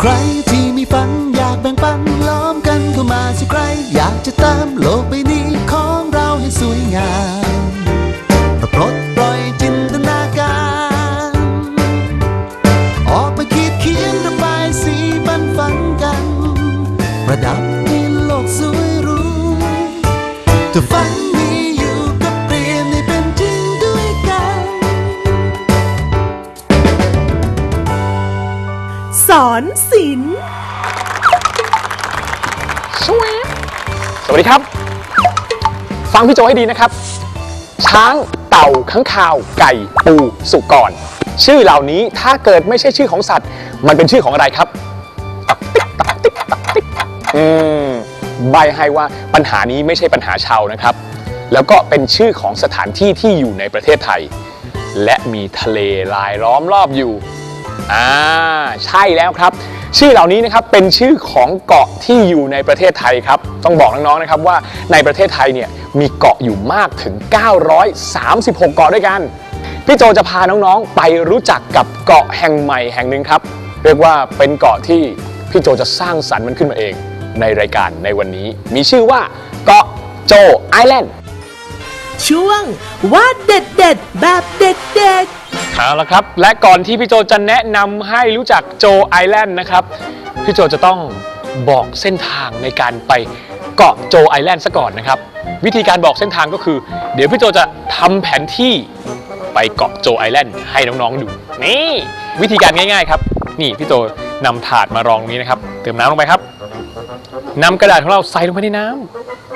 ใคร สวัสดีครับ ฟังพี่โจให้ดีนะครับ ช้างเต่าข้างคาว ไก่ปูสุกร ชื่อเหล่านี้ถ้าเกิดไม่ใช่ชื่อของสัตว์ มันเป็นชื่อของอะไรครับตักติ๊กติ๊กติ๊กอืมใบให้ว่าปัญหานี้ไม่ใช่ปัญหาชาวนะครับ แล้วก็เป็นชื่อของสถานที่ที่อยู่ในประเทศไทย และมีทะเลรายล้อมรอบอยู่อ่าใช่แล้วครับ ชื่อเหล่านี้นะครับเป็นชื่อของเกาะที่อยู่ในประเทศไทยครับ ต้องบอกน้องๆนะครับว่าในประเทศไทยเนี่ยมีเกาะอยู่มากถึง 936 เกาะด้วยกัน พี่โจจะพาน้องๆไปรู้จักกับเกาะแห่งใหม่แห่งหนึ่งครับ เรียกว่าเป็นเกาะที่พี่โจจะสร้างสรรค์มันขึ้นมาเอง ในรายการในวันนี้ มีชื่อว่าเกาะโจไอแลนด์ช่วงวาดเด็ดเด็ดๆแบบเด็กเด็ก เอาละครับ และก่อนที่พี่โจจะแนะนำให้รู้จักโจไอแลนด์นะครับ พี่โจจะต้องบอกเส้นทางในการไปเกาะโจไอแลนด์ซะก่อนนะครับ วิธีการบอกเส้นทางก็คือ เดี๋ยวพี่โจจะทำแผนที่ไปเกาะโจไอแลนด์ให้น้องๆดู นี่ วิธีการง่ายๆครับ นี่พี่โจนำถาดมารองนี้นะครับ เติมน้ำลงไปครับนำกระดาษของเราใส่ลงไปในน้ำ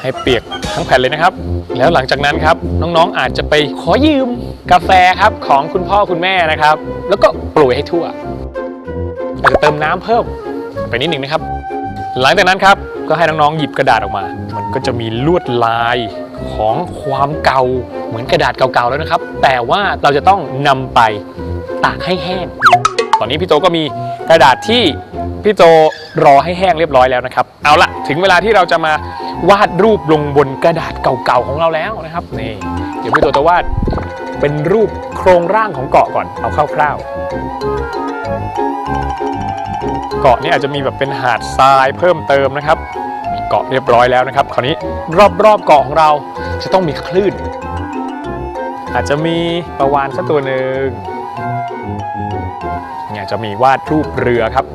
ให้เปียกทั้งแผ่นเลยนะครับ แล้วหลังจากนั้นครับน้องๆอาจจะไปขอยืมกาแฟครับของคุณพ่อคุณแม่นะครับ แล้วก็โปรยให้ทั่วอาจจะเติมน้ำเพิ่มไปนิดหนึ่งนะครับ หลังจากนั้นครับก็ให้น้องๆหยิบกระดาษออกมา มันก็จะมีลวดลายของความเก่าเหมือนกระดาษเก่าๆแล้วนะครับ แต่ว่าเราจะต้องนำไปตากให้แห้ง ตอนนี้พี่โจก็มีกระดาษที่ พี่โจรอให้แห้งเรียบร้อยแล้วนะครับ เอาละถึงเวลาที่เราจะมาวาดรูปลงบนกระดาษเก่าๆของเราแล้วนะครับนี่เดี๋ยวพี่โจจะวาดเป็นรูปโครงร่างของเกาะก่อนเอาคร่าวๆเกาะนี้อาจจะมีแบบเป็นหาดทรายเพิ่มเติมนะครับมีเกาะเรียบร้อยแล้วนะครับ คราวนี้รอบๆเกาะของเราจะต้องมีคลื่น อาจจะมีประวานสักตัวหนึ่งเนี่ยจะมีวาดรูปเรือครับ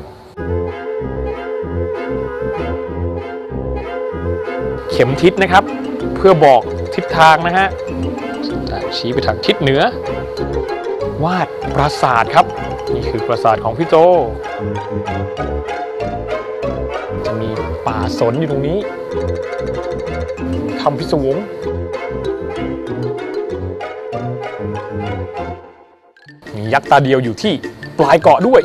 เข็มทิศนะครับ เพื่อบอกทิศทางนะฮะชี้ไปทางทิศเหนือ วาดปราสาทครับ นี่คือปราสาทของพี่โจ จะมีป่าสนอยู่ตรงนี้มีคำพิศวงมียักษ์ตาเดียวอยู่ที่ปลายเกาะด้วย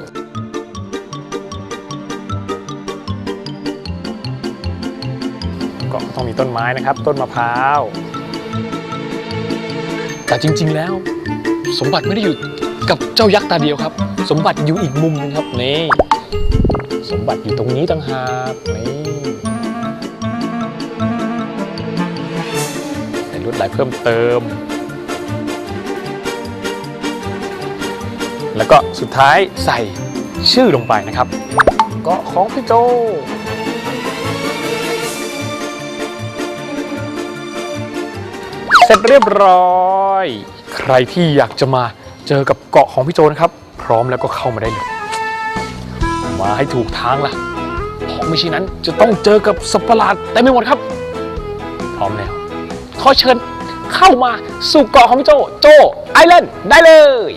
มีต้นไม้นะครับ ต้นมะพร้าว แต่จริง ๆ แล้ว สมบัติไม่ได้อยู่กับเจ้ายักษ์ตาเดียวครับ สมบัติอยู่อีกมุมนึงครับนี่สมบัติอยู่ตรงนี้ต่างหากนี่แต่ลวดลายเพิ่มเติม แล้วก็สุดท้ายใส่ชื่อลงไปนะครับเกาะของพี่โจ ร็จเรียบร้อย ใครที่อยากจะมาเจอกับเกาะของพี่โจนะครับ พร้อมแล้วก็เข้ามาได้เลย มาให้ถูกทางล่ะเพราะไม่เช่นนั้นจะต้องเจอกับสัตว์ประหลาดเต็มไปหมดครับ พร้อมแล้ว ขอเชิญเข้ามาสู่เกาะของพี่โจ โจไอแลนด์ได้เลย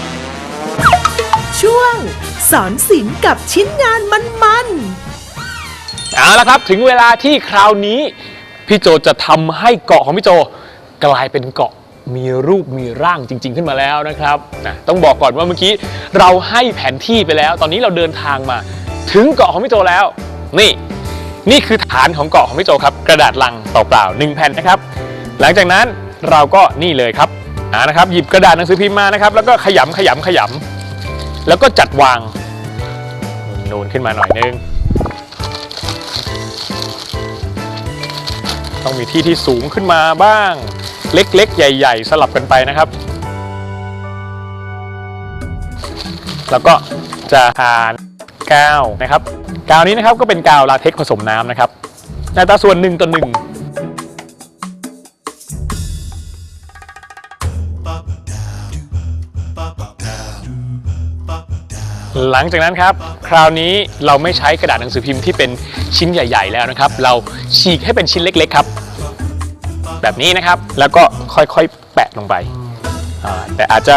ๆช่วง สอนศิลป์กับชิ้นงานมันเอาละครับ ถึงเวลาที่คราวนี้ พี่โจจะทำให้เกาะของพี่โจกลายเป็นเกาะมีรูปมีร่างจริง ๆ ขึ้นมาแล้วนะครับนะต้องบอกก่อนว่าเมื่อกี้เราให้แผนที่ไปแล้ว ตอนนี้เราเดินทางมา ถึงเกาะของพี่โจแล้ว นี่ นี่คือฐานของเกาะของพี่โจครับ กระดาษลังเปล่าๆหนึ่งแผ่นนะครับ หลังจากนั้นเราก็นี่เลยครับอ่านะครับ หยิบกระดาษหนังสือพิมพ์มานะครับ แล้วก็ขยำขยำขยำแล้วก็จัดวางนูนๆขึ้นมาหน่อยนึง ต้องมีที่ที่สูงขึ้นมาบ้าง เล็กๆ ใหญ่ ๆ สลับกันไปนะครับ แล้วก็จะทานกาวนะครับ กาวนี้นะครับก็เป็นกาวลาเท็กผสมน้ำนะครับในอัตาส่วน1ต่อ1 หลังจากนั้นครับ คราวนี้เราไม่ใช้กระดาษหนังสือพิมพ์ที่เป็นชิ้นใหญ่ ๆ แล้วนะครับ เราฉีกให้เป็นชิ้นเล็ก ๆ ครับ แบบนี้นะครับแล้วก็ค่อยๆแปะลงไป แต่อาจจะ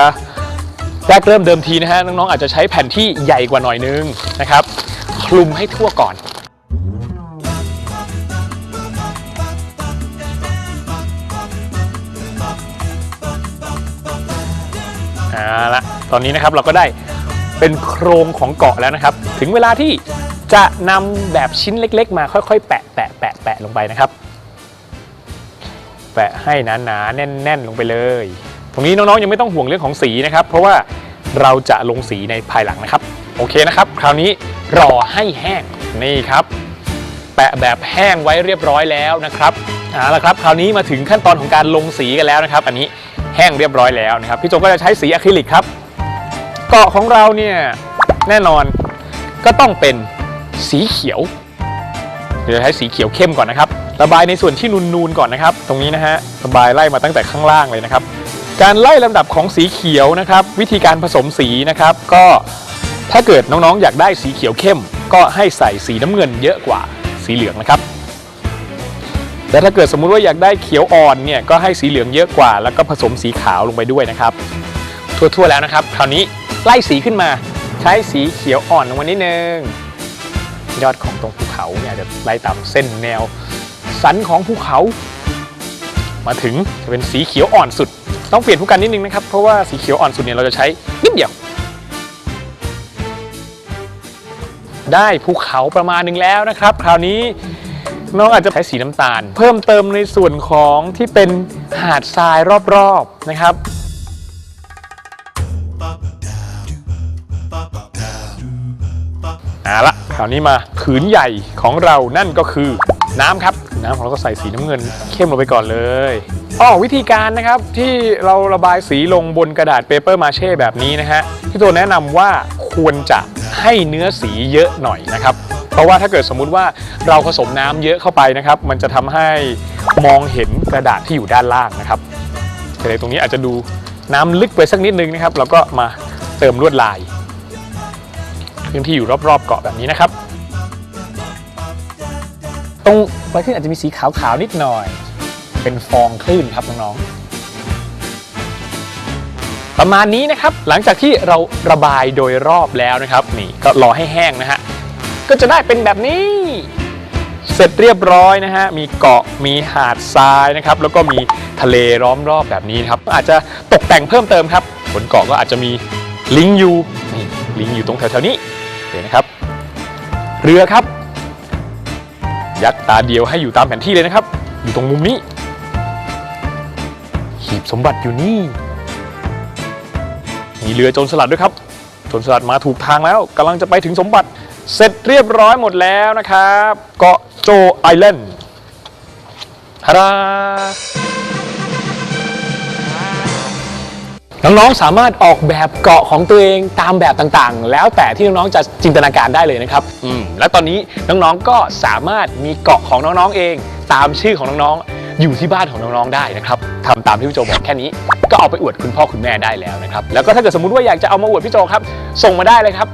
แรกเริ่มเดิมทีนะฮะน้องๆอาจจะใช้แผ่นที่ใหญ่กว่าหน่อยนึงนะครับ คลุมให้ทั่วก่อนเอาละตอนนี้นะครับเราก็ได้ เป็นโครงของเกาะแล้วนะครับ ถึงเวลาที่จะนำแบบชิ้นเล็ก ๆ มาค่อยๆ แปะแปะแปะแปะลงไปนะครับ แปะให้หนาๆแน่น ๆ ลงไปเลย ตรงนี้น้องๆยังไม่ต้องห่วงเรื่องของสีนะครับ เพราะว่าเราจะลงสีในภายหลังนะครับ โอเคนะครับ คราวนี้รอให้แห้งนี่ครับ แปะแบบแห้งไว้เรียบร้อยแล้วนะครับเอาละครับคราวนี้มาถึงขั้นตอนของการลงสีกันแล้วนะครับ อันนี้แห้งเรียบร้อยแล้วนะครับพี่โจก็จะใช้สีอะคริลิกครับ เกาะของเราเนี่ยแน่นอนก็ต้องเป็นสีเขียว เดี๋ยวใช้สีเขียวเข้มก่อนนะครับ ระบายในส่วนที่นูนๆก่อนนะครับ ตรงนี้นะฮะระบายไล่มาตั้งแต่ข้างล่างเลยนะครับ การไล่ลำดับของสีเขียวนะครับ วิธีการผสมสีนะครับ ก็ถ้าเกิดน้องๆ อยากได้สีเขียวเข้ม ก็ให้ใส่สีน้ำเงินเยอะกว่าสีเหลืองนะครับแต่ถ้าเกิดสมมุติว่าอยากได้เขียวอ่อนเนี่ยก็ให้สีเหลืองเยอะกว่า แล้วก็ผสมสีขาวลงไปด้วยนะครับ ทั่วๆแล้วนะครับ คราวนี้ ไล่สีขึ้นมา ใช้สีเขียวอ่อนลงมานิดนึง ยอดของตรงภูเขาเนี่ยจะไล่ตามเส้นแนว สันของภูเขา มาถึงจะเป็นสีเขียวอ่อนสุด ต้องเปลี่ยนผู้กันนิดนึงนะครับ เพราะว่าสีเขียวอ่อนสุดเนี่ยเราจะใช้นิดเดียว ได้ภูเขาประมาณหนึงแล้วนะครับ คราวนี้น้องอาจจะใช้สีน้ำตาล เพิ่มเติมในส่วนของที่เป็นหาดทรายรอบๆนะครับ เอาละคราวนี้มาผืนใหญ่ของเรานั่นก็คือน้ำครับ น้ำของเราก็ใส่สีน้ำเงิน เข้มลงไปก่อนเลยอ๋อวิธีการนะครับที่เราระบายสีลงบนกระดาษเปเปอร์มาเช่แบบนี้นะฮะที่ตัวแนะนำว่าควรจะให้เนื้อสีเยอะหน่อยนะครับ เพราะว่าถ้าเกิดสมมุติว่าเราผสมน้ำเยอะเข้าไปนะครับ มันจะทำให้มองเห็นกระดาษที่อยู่ด้านล่างนะครับแต่ตรงนี้อาจจะดูน้ำลึกไปสักนิดนึงนะครับแล้วก็มาเติมลวดลาย พื้นที่อยู่รอบๆเกาะแบบนี้นะครับ ตรงไว้ขึ้นอาจจะมีสีขาวๆนิดหน่อย เป็นฟองคลื่นครับน้องๆประมาณนี้นะครับ หลังจากที่เราระบายโดยรอบแล้วนะครับ นี่ก็รอให้แห้งนะฮะก็จะได้เป็นแบบนี้ เสร็จเรียบร้อยนะฮะมีเกาะมีหาดทรายนะครับ แล้วก็มีทะเลล้อมรอบแบบนี้นครับ อาจจะตกแต่งเพิ่มเติมครับบนเกาะก็อาจจะมีลิงอยู่นี่ลิงอยู่ตรงแถวๆนี้ เห็นนะครับ เรือครับ ยักตาเดียวให้อยู่ตามแผนที่เลยนะครับ อยู่ตรงมุมนี้หีบสมบัติอยู่นี่ มีเรือโจรสลัดด้วยครับโจรสลัดมาถูกทางแล้วกำลังจะไปถึงสมบัติ เสร็จเรียบร้อยหมดแล้วนะครับ เกาะโจไอแลนด์ฮารา น้องๆ สามารถออกแบบเกาะของตัวเองตามแบบต่างๆ แล้วแต่ที่น้องๆ จะจินตนาการได้เลยนะครับอืมและตอนนี้น้องๆ ก็สามารถมีเกาะของน้องๆ เอง ตามชื่อของน้องๆ อยู่ที่บ้านของน้องๆ ได้นะครับทำตามที่พี่โจบอกแค่นี้ ก็เอาไปอวดคุณพ่อคุณแม่ได้แล้วนะครับ แล้วก็ถ้าเกิดสมมุติว่าอยากจะเอามาอวดพี่โจครับ ส่งมาได้เลยครับ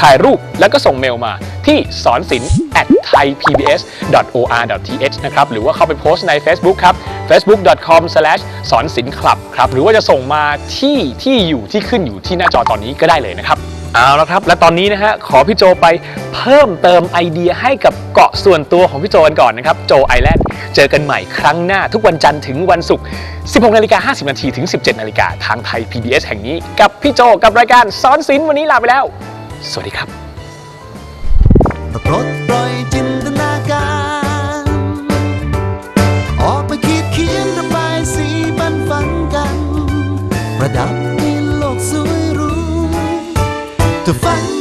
ถ่ายรูปแล้วก็ส่งเมลมาที่สอนศิลป์ at thaipbs.or.th นะครับ หรือว่าเข้าไปโพสต์ใน Facebook ครับ facebook.com slash สอนศิลป์คลับครับหรือว่าจะส่งมาที่ที่อยู่ที่ขึ้นอยู่ที่หน้าจอตอนนี้ก็ได้เลยนะครับเอาละครับ และตอนนี้นะฮะขอพี่โจไปเพิ่มเติมไอเดียให้กับเกาะส่วนตัวของพี่โจกันก่อนนะครับ โจไอแลนด์เจอกันใหม่ครั้งหน้าทุกวันจันทร์ถึงวันศุกร์ 16นาฬิกา50นาทีถึง 17นาฬิกาทางไทย PBS แห่งนี้ กับพี่โจกับรายการสอนศิลป์วันนี้ลาไปแล้ว สวัสดีครับปล ประดับในโลกสวยรู้เธอฝัน